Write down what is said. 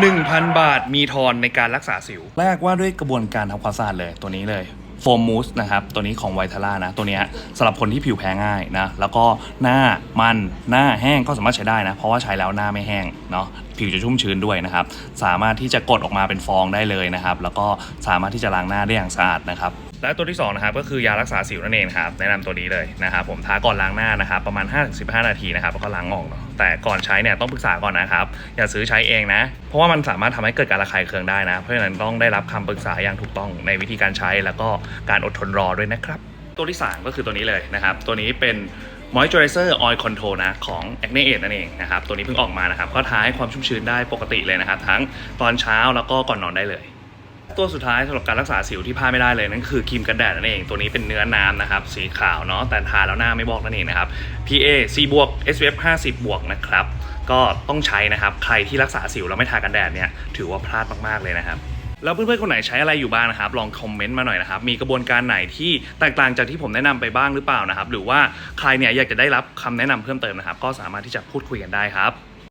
1,000 บาทมีทอนในการรักษาสิว แรกว่าด้วยกระบวนการทำความสะอาดเลยตัวนี้เลยโฟมมูสนะครับตัวนี้ของไวทาร่านะตัวเนี้ยสำหรับคนที่ผิวแพ้ง่ายนะแล้วก็หน้ามันหน้าแห้งก็สามารถใช้ได้นะ เพราะว่าใช้แล้วหน้าไม่แห้งเนาะผิวจะชุ่มชื้นด้วยนะครับ สามารถที่จะกดออกมาเป็นฟองได้เลยนะครับ แล้วก็สามารถที่จะล้างหน้าได้อย่างสะอาดนะครับ และตัวที่2นะครับก็คือยารักษาสิวนั่นเองครับแนะนำตัวนี้เลยนะครับผมทาก่อนล้างหน้านะครับประมาณ 5-15 นาทีนะครับแล้วก็ล้างออกเนาะแต่ก่อนใช้เนี่ยต้องปรึกษาก่อนนะครับ อย่าซื้อใช้เองนะ เพราะว่ามันสามารถทำให้เกิดการระคายเคืองได้นะ เพราะฉะนั้นต้องได้รับคำปรึกษาอย่างถูกต้องในวิธีการใช้แล้วก็การอดทนรอด้วยนะครับ ตัวที่ 3 ก็คือตัวนี้เลยนะครับ ตัวนี้เป็น Moisturizer Oil Control นะของ Acne Aid นั่นเองนะครับตัวนี้เพิ่งออกมานะครับก็ทาให้ความชุ่มชื้นได้ปกติเลยนะครับ ทั้งตอนเช้าแล้วก็ก่อนนอนได้เลย ตัวสุดท้ายสำหรับการรักษาสิวที่พลาดไม่ได้เลยนั่นคือครีมกันแดดนั่นเอง ตัวนี้เป็นเนื้อน้ำนะครับ สีขาวเนาะแต่ทาแล้วหน้าไม่บอกนั่นเองนะครับ PA C บวก SPF 50 บวกนะครับ ก็ต้องใช้นะครับ ใครที่รักษาสิวแล้วไม่ทากันแดดเนี่ยถือว่าพลาดมากๆเลยนะครับแล้วเพื่อนๆคนไหนใช้อะไรอยู่บ้างนะครับ ลองคอมเมนต์มาหน่อยนะครับ มีกระบวนการไหนที่แตกต่างจากที่ผมแนะนำไปบ้างหรือเปล่านะครับ หรือว่าใครเนี่ยอยากจะได้รับคำแนะนำเพิ่มเติมนะครับ ก็สามารถที่จะพูดคุยกันได้ครับ